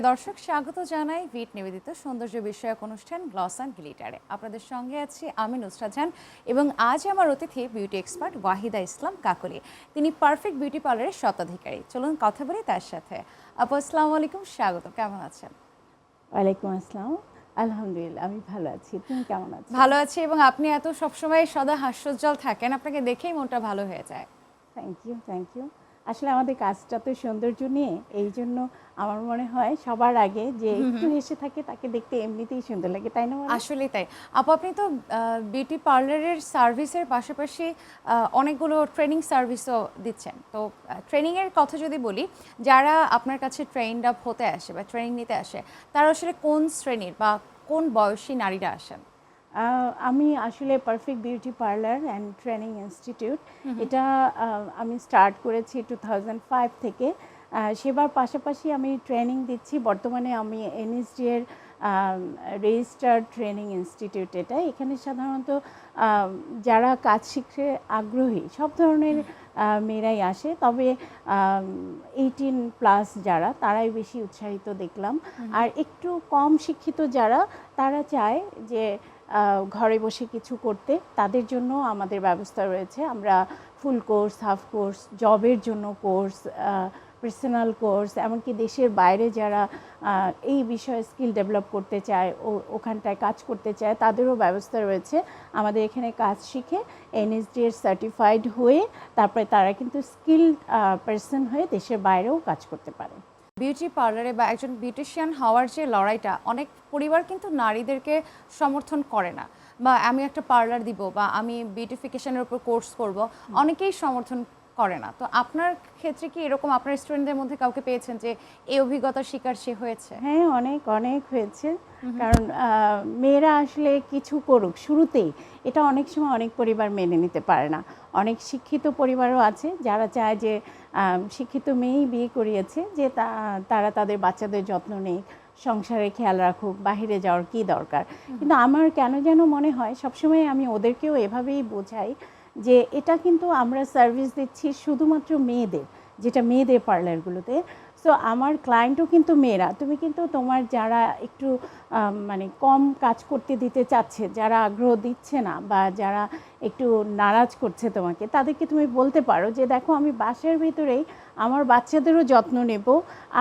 প্রিয় দর্শক স্বাগত জানাই ভিট নিবেদিত সৌন্দর্য বিষয়ক অনুষ্ঠান গ্লস অ্যান্ড গ্লিটারে। আপনাদের সঙ্গে আছি আমি নুসরাত জাহান এবং আজ আমার অতিথি বিউটি এক্সপার্ট ওয়াহিদা ইসলাম কাকলি। তিনি পারফেক্ট বিউটি পার্লারের স্বত্বাধিকারী। চলুন কথা বলি তার সাথে। আপু আসসালামু আলাইকুম স্বাগত। কেমন আছেন? ওয়ালাইকুম আসসালাম। আলহামদুলিল্লাহ আমি ভালো আছি। তুমি কেমন আছো? ভালো আছি এবং আপনি এত সবসময় সদা হাস্যোজ্জ্বল থাকেন আপনাকে দেখেই মনটা ভালো হয়ে যায়। থ্যাংক ইউ থ্যাংক ইউ আসলে আমাদের কাজটা তো সৌন্দর্য নিয়ে এই জন্য আমার মনে হয় সবার আগে যে একটু হেসে থাকে তাকে দেখতে এমনিতেই সুন্দর লাগে তাই না আসলে তাই। আপু আপনি তো বিউটি পার্লারের সার্ভিসের পাশাপাশি অনেকগুলো ট্রেনিং সার্ভিসও দিচ্ছেন। তো ট্রেনিংয়ের কথা যদি বলি যারা আপনার কাছে ট্রেন্ড আপ হতে আসে বা ট্রেনিং নিতে আসে তারা আসলে কোন শ্রেণির বা কোন বয়সী নারীরা আসেন? আমি আসলে perfect beauty parlour and training institute এটা আমি স্টার্ট করেছি টু থাউজেন্ড ফাইভ থেকে। সেবার পাশাপাশি আমি ট্রেনিং দিচ্ছি। বর্তমানে আমি এনএসডি এর রেজিস্টার্ড ট্রেনিং ইনস্টিটিউট এটা এখানে সাধারণত যারা কাজ শিখতে আগ্রহী সব ধরনের মেয়েরাই আসে। তবে এইটিন প্লাস যারা তারাই বেশি উৎসাহিত দেখলাম। আর একটু কম শিক্ষিত যারা তারা চায় যে ঘরে বসে কিছু করতে। তাদের জন্য আমাদের ব্যবস্থা রয়েছে। আমরা ফুল কোর্স হাফ কোর্স জবের জন্য কোর্স পার্সোনাল কোর্স এমনকি দেশের বাইরে যারা এই বিষয়ে স্কিল ডেভেলপ করতে চায় ও ওখানটায় কাজ করতে চায় তাদেরও ব্যবস্থা রয়েছে। আমাদের এখানে কাজ শিখে এনএসডি এর সার্টিফাইড হয়ে তারপরে তারা কিন্তু স্কিল পার্সন হয়ে দেশের বাইরেও কাজ করতে পারে। বিউটি পার্লারে বা একজন বিউটিশিয়ান হওয়ার যে লড়াইটা অনেক পরিবার কিন্তু নারীদেরকে সমর্থন করে না। বা আমি একটা পার্লার দিব বা আমি বিউটিফিকেশনের উপর কোর্স করব অনেকেই সমর্থন করে না। তো আপনার ক্ষেত্রে কি এরকম আপনার স্টুডেন্টদের মধ্যে কাউকে পেয়েছেন যে এই অভিজ্ঞতার শিকার সে হয়েছে? হ্যাঁ অনেক অনেক হয়েছে। কারণ মেয়েরা আসলে কিছু করুক শুরুতেই এটা অনেক সময় অনেক পরিবার মেনে নিতে পারে না। অনেক শিক্ষিত পরিবারও আছে যারা চায় যে শিক্ষিত মেয়েই বিয়ে করিয়েছে যে তা- তারা তাদের বাচ্চাদের যত্ন নেই সংসারে খেয়াল রাখুক বাইরে যাওয়ার কি দরকার। কিন্তু আমার কেন যেন মনে হয় সবসময় আমি ওদেরকেও এভাবেই বোঝাই যে এটা কিন্তু আমরা সার্ভিস দিচ্ছি শুধুমাত্র মেয়েদের, যেটা মেয়েদের পার্লারগুলোতে সো আমার ক্লায়েন্টও কিন্তু মেয়েরা। তুমি কিন্তু তোমার যারা একটু মানে কম কাজ করতে দিতে চাচ্ছে, যারা আগ্রহ দিচ্ছে না বা যারা একটু নারাজ করছে তোমাকে, তাদেরকে তুমি বলতে পারো যে, দেখো, আমি বাসের ভিতরেই আমার বাচ্চাদেরও যত্ন নেব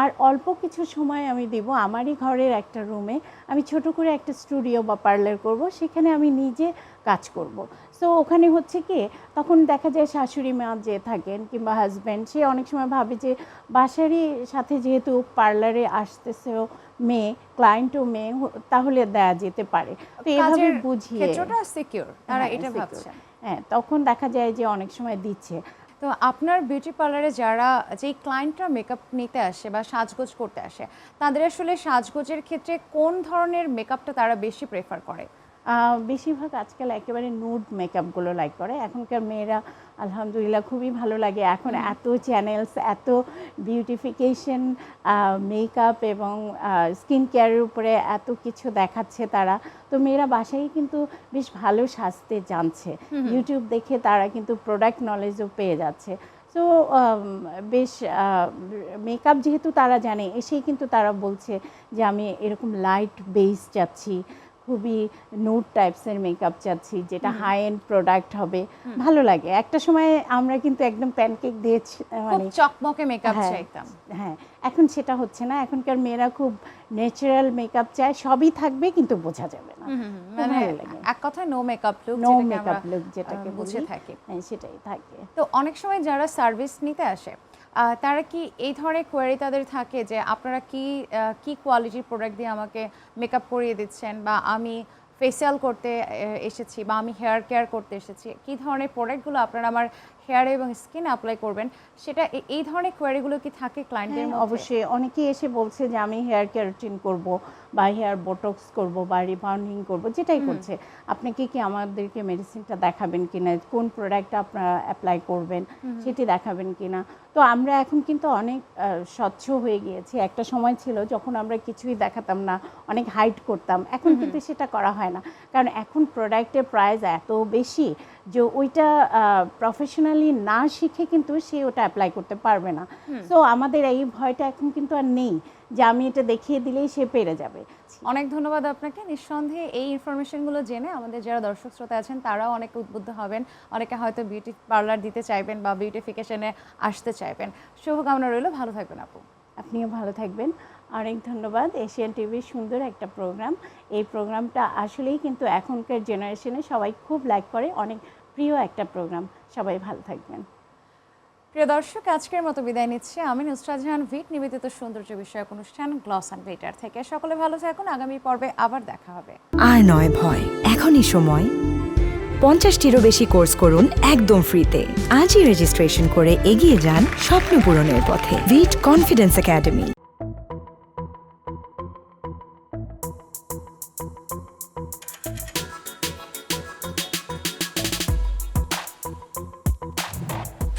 আর অল্প কিছু সময় আমি দেব আমারই ঘরের একটা রুমে আমি ছোট করে একটা স্টুডিও বা পার্লার করব, সেখানে আমি নিজে কাজ করব। সো ওখানে হচ্ছে কি তখন দেখা যায় শাশুড়ি মা যে থাকেন কিংবা হাজব্যান্ড সে অনেক সময় ভাবে যে বাসারই সাথে যেহেতু পার্লারে আসতেছেও মেয়ে ক্লায়েন্টও মেয়ে তাহলে দেয়া যেতে পারে। তো এভাবে বুঝিয়ে সিকিউর তারা হ্যাঁ, এটা। ভাবছেন হ্যাঁ তখন দেখা যায় যে অনেক সময় দিচ্ছে। তো আপনার বিউটি পার্লারে যারা যেই ক্লায়েন্টরা মেকআপ নিতে আসে বা সাজগোজ করতে আসে তাদের আসলে সাজগোজের ক্ষেত্রে কোন ধরনের মেকআপটা তারা বেশি প্রেফার করে? বেশিরভাগ আজকাল একেবারে নুড মেকআপগুলো লাইক করে। এখনকার মেয়েরা আলহামদুলিল্লাহ খুবই ভালো লাগে। এখন এত চ্যানেলস এত বিউটিফিকেশন মেকআপ এবং স্কিন কেয়ারের উপরে এত কিছু দেখাচ্ছে তারা। তো মেয়েরা বাসায় কিন্তু বেশ ভালো সাজতে জানছে। ইউটিউব দেখে তারা কিন্তু প্রোডাক্ট নলেজও পেয়ে যাচ্ছে। তো বেশ মেকআপ যেহেতু তারা জানে এসেই কিন্তু তারা বলছে যে আমি এরকম লাইট বেস চাচ্ছি। খুবই নোট টাইপসের মেকআপ চাচ্ছি যেটা হাই এন্ড প্রোডাক্ট হবে। ভালো লাগে। একটা সময় আমরা কিন্তু একদম প্যানকেক দিয়ে ছি- খুব মানে চকমকে মেকআপ হ্যাঁ, চাইতাম। হ্যাঁ এখন সেটা হচ্ছে না। এখনকার মেয়েরা খুব ন্যাচারাল মেকআপ চায় সবই থাকবে কিন্তু বোঝা যাবে না। মানে এক কথায় no makeup look no makeup look যেটাকে বুঝে থাকে। হ্যাঁ সেটাই থাকে। তো অনেক সময় যারা সার্ভিস নিতে আসে তারা কি এই ধরনের কোয়ারি তাদের থাকে যে আপনারা কি কি কোয়ালিটির প্রোডাক্ট দিয়ে আমাকে মেকআপ করিয়ে দিচ্ছেন বা আমি ফেসিয়াল করতে এসেছি বা আমি হেয়ার কেয়ার করতে এসেছি কি ধরনের প্রোডাক্টগুলো আপনারা আমার হেয়ারে এবং স্কিনে অ্যাপ্লাই করবেন সেটা এই ধরনের কোয়ারিগুলো কি থাকে ক্লায়েন্টদের হ্যাঁ, অবশ্যই। অনেকেই এসে বলছে যে আমি হেয়ার ক্যারাটিন করব বা হেয়ার বোটক্স করব বা রিবাউন্ডিং করব যেটাই করছে। আপনাকে কি আমাদেরকে মেডিসিনটা দেখাবেন কিনা? কোন প্রোডাক্ট আপনারা অ্যাপ্লাই করবেন? সেটি দেখাবেন কিনা? তো আমরা এখন কিন্তু অনেক স্বচ্ছ হয়ে গিয়েছি। একটা সময় ছিল যখন আমরা কিছুই দেখাতাম না অনেক হাইট করতাম। এখন কিন্তু সেটা করা হয় না। কারণ এখন প্রোডাক্টের প্রাইস এত বেশি যে ওইটা প্রফেশনালি না শিখে কিন্তু সে ওটা অ্যাপ্লাই করতে পারবে না। তো আমাদের এই ভয়টা এখন কিন্তু আর নেই যে আমি এটা দেখিয়ে দিলেই সে পেরে যাবে। অনেক ধন্যবাদ আপনাকে। নিঃসন্দেহে এই ইনফরমেশনগুলো জেনে আমাদের যারা দর্শক শ্রোতা আছেন তারাও অনেক উদ্বুদ্ধ হবেন। অনেকে হয়তো বিউটি পার্লার দিতে চাইবেন বা বিউটিফিকেশনে আসতে চাইবেন। শুভকামনা রইল। ভালো থাকবেন আপু। আপনিও ভালো থাকবেন। অনেক ধন্যবাদ। এশিয়ান টিভির সুন্দর একটা প্রোগ্রাম। এই প্রোগ্রামটা আসলেই কিন্তু এখনকার জেনারেশনে সবাই খুব লাইক করে অনেক প্রিয় একটা প্রোগ্রাম। সবাই ভালো থাকবেন। প্রিয় দর্শক আজকের মতো বিদায় নিচ্ছে। আমি নুসরাত জাহান ভিট নিবেদিত সৌন্দর্য বিষয়ক অনুষ্ঠান গ্লস অ্যান্ড গ্লিটার থেকে। সকলে ভালো থাকুন আগামী পর্বে আবার দেখা হবে। আর নয় ভয় এখনই সময়। পঞ্চাশটিরও বেশি কোর্স করুন একদম ফ্রিতে। আজই রেজিস্ট্রেশন করে এগিয়ে যান স্বপ্ন পূরণের পথে। With confidence academy.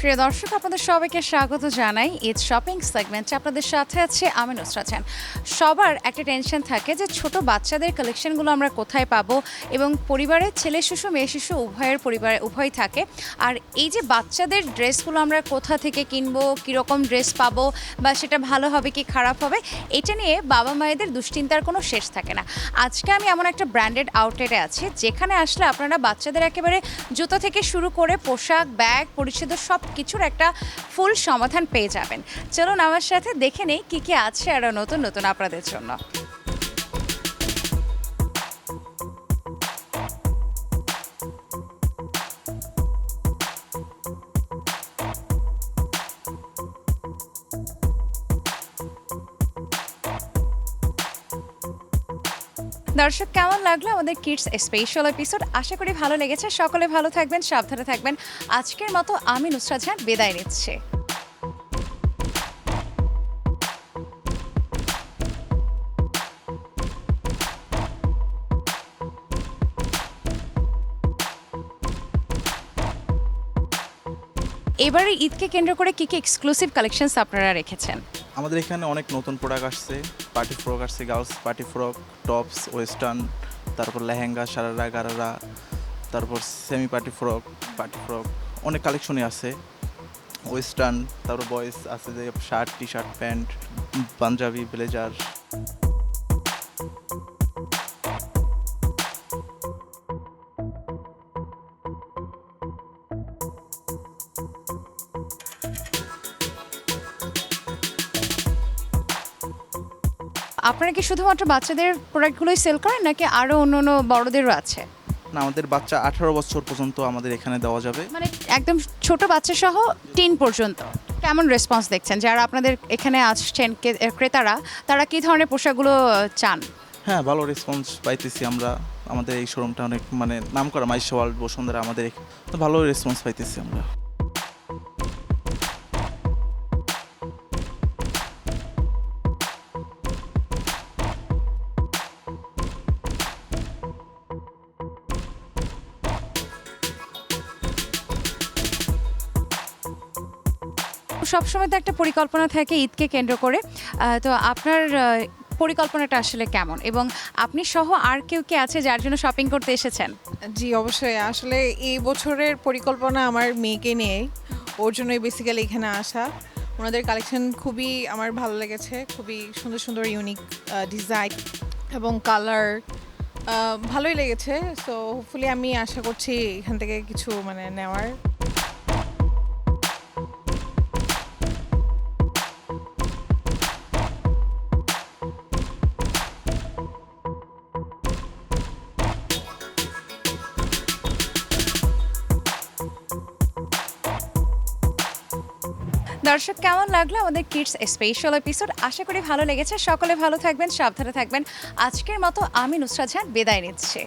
প্রিয় দর্শক, আপনাদের সবাইকে স্বাগত জানাই ঈদ শপিং সেগমেন্টে। আপনাদের সাথে আছে আমি নুসরাত জাহান সবার একটা টেনশন থাকে যে ছোট বাচ্চাদের কালেকশনগুলো আমরা কোথায় পাবো এবং পরিবারের ছেলে শিশু, মেয়ে শিশু উভয়ের পরিবারে উভয় থাকে। আর এই যে বাচ্চাদের ড্রেসগুলো আমরা কোথা থেকে কিনবো, কীরকম ড্রেস পাবো বা সেটা ভালো হবে কি খারাপ হবে, এটা নিয়ে বাবা মায়েদের দুশ্চিন্তার কোনো শেষ থাকে না। আজকে আমি এমন একটা ব্র্যান্ডেড আউটলেটে আছি, যেখানে আসলে আপনারা বাচ্চাদের একেবারে জুতো থেকে শুরু করে পোশাক, ব্যাগ পরিচ্ছেদ সব কিছুর একটা ফুল সমাধান পেয়ে যাবেন। চলুন আমার সাথে দেখে নেই কী কী আছে আরও নতুন নতুন আপনাদের জন্য। দর্শক, কেমন লাগল আমাদের কিডস স্পেশাল এপিসোড আশা করি ভালো লেগেছে। সকলে ভালো থাকবেন, সাবধানে থাকবেন। আজকের মতো আমি নুসরাত জাহান বিদায় নিচ্ছে। এবারে ঈদকে কেন্দ্র করে কি কি এক্সক্লুসিভ কালেকশনস আপনারা রেখেছেন? আমাদের এখানে অনেক নতুন প্রোডাক্ট আসছে পার্টি ফ্রক আসছে girls party frock tops western তারপর লেহেঙ্গা, সারারা, গারারা, তারপর semi party frock party frock অনেক কালেকশনই আছে। ওয়েস্টার্ন তারপর বয়েজ আছে যে shirt T shirt pant panjabi blazer আপনারা কি শুধুমাত্র বাচ্চাদের প্রোডাক্টগুলোই সেল করেন নাকি আরও অন্য অন্য বড়দেরও আছে? না আমাদের বাচ্চা আঠারো বছর পর্যন্ত আমাদের এখানে দেওয়া যাবে। মানে একদম ছোট বাচ্চা সহ টিন পর্যন্ত। কেমন রেসপন্স দেখছেন? যারা আপনাদের এখানে আসছেন ক্রেতারা তারা কি ধরনের পোশাকগুলো চান? হ্যাঁ ভালো রেসপন্স পাইতেছি আমরা। আমাদের এই শোরুমটা অনেক মানে নাম করা মাইশা ওয়ার্ল্ড বসুন্ধরা আমাদের ভালো রেসপন্স পাইতেছি আমরা। সবসময় তো একটা পরিকল্পনা থাকে ঈদকে কেন্দ্র করে। তো আপনার পরিকল্পনাটা আসলে কেমন? এবং আপনি সহ আর কেউ কে আছে যার জন্য শপিং করতে এসেছেন? জি, অবশ্যই। আসলে এই বছরের পরিকল্পনা আমার মেয়েকে নিয়ে, ওর জন্যই বেসিক্যালি এখানে আসা। ওনাদের কালেকশন খুবই আমার ভালো লেগেছে, খুবই সুন্দর সুন্দর ইউনিক ডিজাইন এবং কালার ভালোই লেগেছে। সো হোপফুলি আমি আশা করছি এখান থেকে কিছু মানে নেওয়ার। দর্শক, কেমন লাগল আমাদের কিডস স্পেশাল এপিসোড আশা করি ভালো লেগেছে। সকলে ভালো থাকবেন, সাবধানে থাকবেন। আজকের মতো আমি নুসরাত জাহান বিদায় নিচ্ছি।